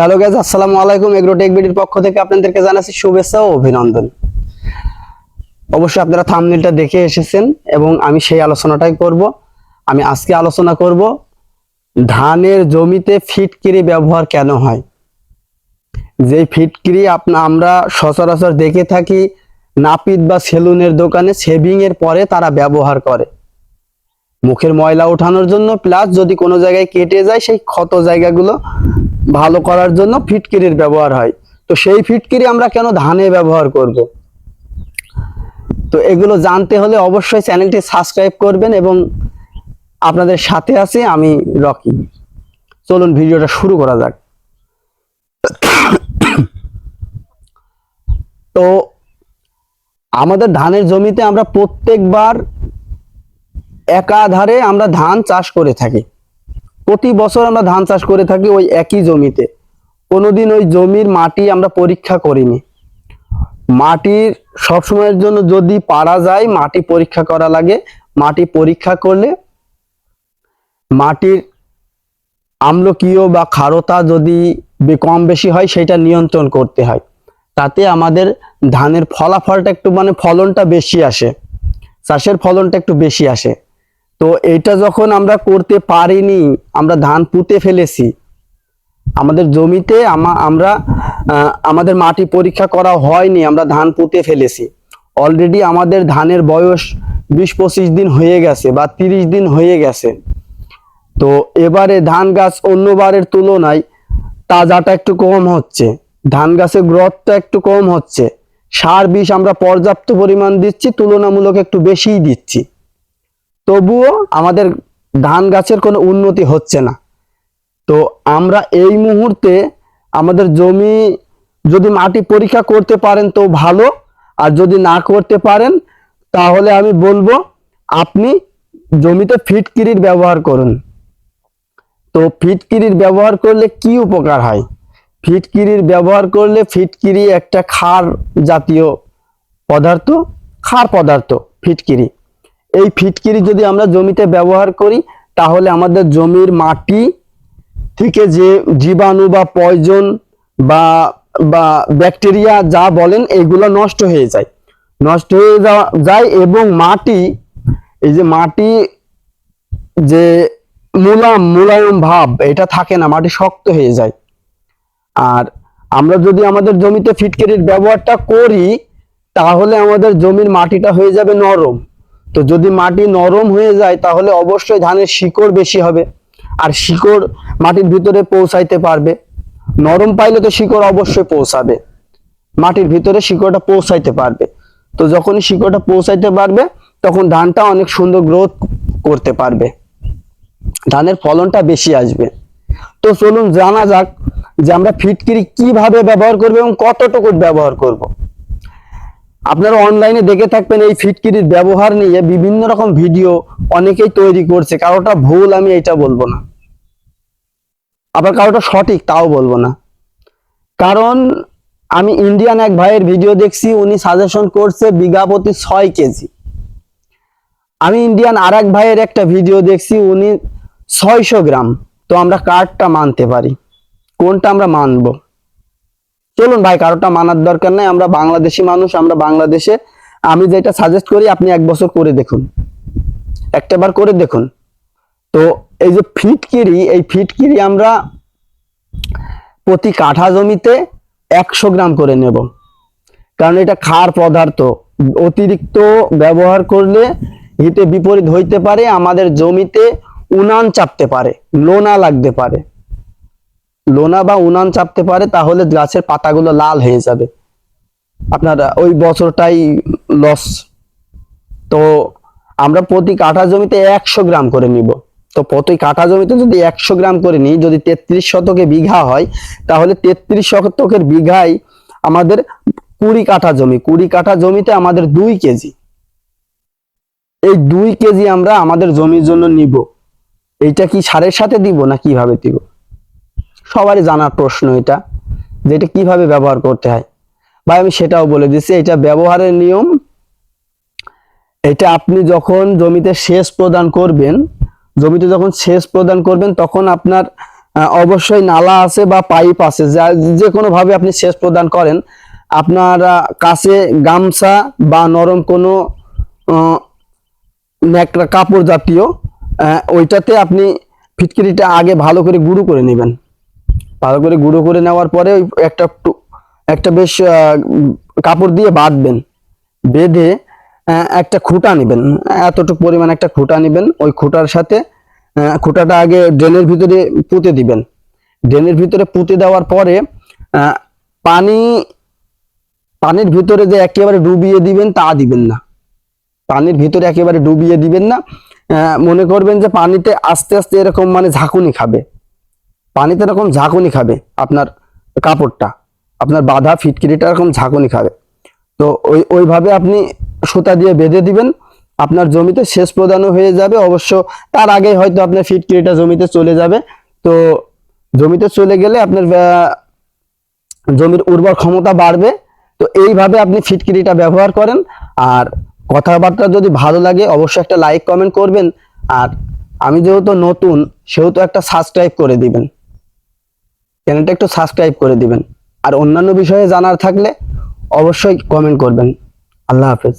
Hello guys আসসালামু আলাইকুম। Agrotech বিডির পক্ষ থেকে আপনাদেরকে জানাচ্ছি শুভেচ্ছা ও অভিনন্দন। অবশ্যই আপনারা থামনেলটা দেখে এসেছেন এবং আমি সেই আলোচনাটাই করব। আমি আজকে আলোচনা করব, ধানের জমিতে ফিটকিরি ব্যবহার কেন হয়? যে ফিটকিরি আপনা, আমরা সচরাচর দেখে থাকি, নাপিত বা সেলুনের দোকানে শেভিং এর পরে তারা ব্যবহার করে। মুখের ময়লা ওঠানোর জন্য প্লাস যদি কোনো জায়গায় কেটে যায়, সেই ক্ষত জায়গাগুলো ভালো করার জন্য ফিটকিরির ব্যবহার হয়। তো সেই ফিটকিরি আমরা কেন ধানে ব্যবহার করব? তো এগুলো জানতে হলে অবশ্যই চ্যানেলটি সাবস্ক্রাইব করবেন এবং আপনাদের সাথে আছি আমি রকি। চলুন ভিডিওটা শুরু করা যাক। তো আমাদের ধানের জমিতে আমরা প্রত্যেকবার একাধারে আমরা ধান চাষ করে থাকি। প্রতি বছর আমরা ধান চাষ করে থাকি ওই একই জমিতে। কোনোদিন ওই জমির মাটি আমরা পরীক্ষা করিনি। মাটির সবসময়ের জন্য যদি পারা যায়, মাটি পরীক্ষা করা লাগে। মাটি পরীক্ষা করলে মাটির আম্লকীয় বা ক্ষারতা যদি কম বেশি হয়, সেটা নিয়ন্ত্রণ করতে হয়। তাতে আমাদের ধানের ফলাফলটা একটু মানে ফলনটা বেশি আসে। চাষের ফলনটা একটু বেশি আসে। তো এটা যখন আমরা করতে পারিনি, আমরা ধান পুঁতে ফেলেছি। আমাদের জমিতে আমরা আমাদের মাটি পরীক্ষা করা হয়নি, আমরা ধান পুঁতে ফেলেছি। অলরেডি আমাদের ধানের বয়স বিশ পঁচিশ দিন হয়ে গেছে বা তিরিশ দিন হয়ে গেছে। তো এবারে ধান গাছ অন্যবারের তুলনায় তাজাটা একটু কম হচ্ছে, ধান গাছের গ্রথটা একটু কম হচ্ছে। সার বিষ আমরা পর্যাপ্ত পরিমাণ দিচ্ছি, তুলনামূলক একটু বেশিই দিচ্ছি। তবুও আমাদের ধান গাছের কোনো উন্নতি হচ্ছে না। তো আমরা এই মুহূর্তে আমাদের জমি যদি মাটি পরীক্ষা করতে পারেন তো ভালো, আর যদি না করতে পারেন তাহলে আমি বলব আপনি জমিতে ফিটকিরির ব্যবহার করুন। তো ফিটকিরির ব্যবহার করলে কি উপকার হয়? ফিটকিরির ব্যবহার করলে ফিটকিরি একটা খার জাতীয় পদার্থ খার পদার্থ, ফিটকিরি। এই ফিটকিরি যদি আমরা জমিতে ব্যবহার করি, তাহলে আমাদের জমির মাটি থেকে যে জীবাণু বা পয়জন বা বা ব্যাকটেরিয়া যা বলেন, এগুলো নষ্ট হয়ে যায়। নষ্ট হয়ে যায় এবং মাটি, এই যে মাটি যে মুলাম মুলায়ম ভাব, এটা থাকে না, মাটি শক্ত হয়ে যায়। আর আমরা যদি আমাদের জমিতে ফিটকিরির ব্যবহারটা করি, তাহলে আমাদের জমির মাটিটা হয়ে যাবে নরম। তো যদি মাটি নরম হয়ে যায়, তাহলে অবশ্যই ধানের শিকড় বেশি হবে। আর শিকড় মাটির ভিতরে পৌঁছাইতে পারবে। নরম পাইলে তো শিকড় অবশ্যই পৌঁছাবে। মাটির ভিতরে শিকড়টা পৌঁছাইতে পারবে। তো যখনই শিকড়টা পৌঁছাইতে পারবে, তখন ধানটা অনেক সুন্দর গ্রোথ করতে পারবে। ধানের ফলনটা বেশি আসবে। তো চলুন জানা যাক যে আমরা ফিটকিরি কীভাবে ব্যবহার করব এবং কতটুকু ব্যবহার করব। আপনারা অনলাইনে দেখে থাকবেন এই ফিটকিরির ব্যবহার নিয়ে বিভিন্ন রকম ভিডিও অনেকেই তৈরি করছে। কারোটা ভুল আমি এটা বলব না। আবার কারোটা সঠিক তাও বলব না। কারণ আমি ইন্ডিয়ান এক ভাইয়ের ভিডিও দেখছি, উনি সাজেশন করছে বিঘা প্রতি ছয় কেজি। আমি ইন্ডিয়ান আর এক ভাইয়ের একটা ভিডিও দেখছি, উনি ছয়শো গ্রাম। তো আমরা কার্ডটা মানতে পারি। কোনটা আমরা মানবো? চলুন ভাই কারোটা মানার দরকার নাই, আমরা বাংলাদেশি মানুষ, আমরা বাংলাদেশে, আমি যেটা সাজেস্ট করি, আপনি এক বছর করে দেখুন। একটাবার করে দেখুন। তো এই যে ফিটকিরি, এই ফিটকিরি আমরা প্রতি কাঠা জমিতে একশো গ্রাম করে নেব। কারণ এটা খার পদার্থ, অতিরিক্ত ব্যবহার করলে হিতে বিপরীত হইতে পারে, আমাদের জমিতে উনান চাপতে পারে, লোনা লাগতে পারে। লোনা বা উনান চাপতে পারে, তাহলে গাছের পাতাগুলো লাল হয়ে যাবে। আপনার ওই বছরটাই লস তো আমরা প্রতি কাঠা জমিতে একশো গ্রাম করে নিব। তো প্রতি কাঠা জমিতে যদি একশো গ্রাম করে নিই, যদি তেত্রিশ শতকে বিঘা হয়, তাহলে তেত্রিশ শতকের বিঘায় আমাদের কুড়ি কাঠা জমি, কুড়ি কাঠা জমিতে আমাদের দুই কেজি। এই দুই কেজি আমরা আমাদের জমির জন্য নিব। এইটা কি সারের সাথে দিব না কীভাবে দিব? সবারই জানার প্রশ্ন এটা, যে এটা কীভাবে ব্যবহার করতে হয়। ভাই, আমি সেটাও বলে দিচ্ছি, এটা ব্যবহারের নিয়ম। এটা আপনি যখন জমিতে সেচ প্রদান করবেন, জমিতে যখন সেচ প্রদান করবেন, তখন আপনার অবশ্যই নালা আছে বা পাইপ আছে, যা, যে কোনো ভাবে আপনি সেচ প্রদান করেন, আপনার কাছে গামছা বা নরম কোনো ন্যাকড়া কাপড় জাতীয় ওইটাতে আপনি ফিটকিরিটা আগে ভালো করে গুঁড়ো করে নেবেন। ভালো করে গুঁড়ো করে নেওয়ার পরে ওই একটা একটা বেশ কাপড় দিয়ে বাঁধবেন। বেঁধে একটা খুঁটা নেবেন। এতটুকু পরিমাণ একটা খুঁটা নেবেন। ওই খুঁটার সাথে খুঁটাটা আগে ড্রেনের ভিতরে পুঁতে দিবেন। ড্রেনের ভিতরে পুঁতে দেওয়ার পরে পানি, পানির ভিতরে যে একেবারে ডুবিয়ে দিবেন তা দিবেন না। পানির ভিতরে একেবারে ডুবিয়ে দিবেন না। মনে করবেন যে পানিতে আস্তে আস্তে এরকম মানে ঝাঁকুনি খাবে। পানিতে এরকম ঝাঁকুনি খাবে আপনার কাপড়টা। আপনার বাঁধা, ফিটকিরিটা এরকম ঝাঁকুনি খাবে। তো ওই, ওইভাবে আপনি সুতা দিয়ে বেঁধে দিবেন। আপনার জমিতে সেচ প্রদানও হয়ে যাবে। অবশ্য তার আগে হয়তো আপনার ফিটকিরিটা জমিতে চলে যাবে। তো জমিতে চলে গেলে আপনার জমির উর্বর ক্ষমতা বাড়বে। তো এইভাবে আপনি ফিটকিরিটা ব্যবহার করেন। আর কথাবার্তা যদি ভালো লাগে, অবশ্যই একটা লাইক, কমেন্ট করবেন। আর আমি যেহেতু নতুন, সেহেতু একটা সাবস্ক্রাইব করে দিবেন। চ্যানেলটা একটু সাবস্ক্রাইব করে দিবেন। আর অন্যান্য বিষয়ে জানার থাকলে অবশ্যই কমেন্ট করবেন। আল্লাহ হাফেজ।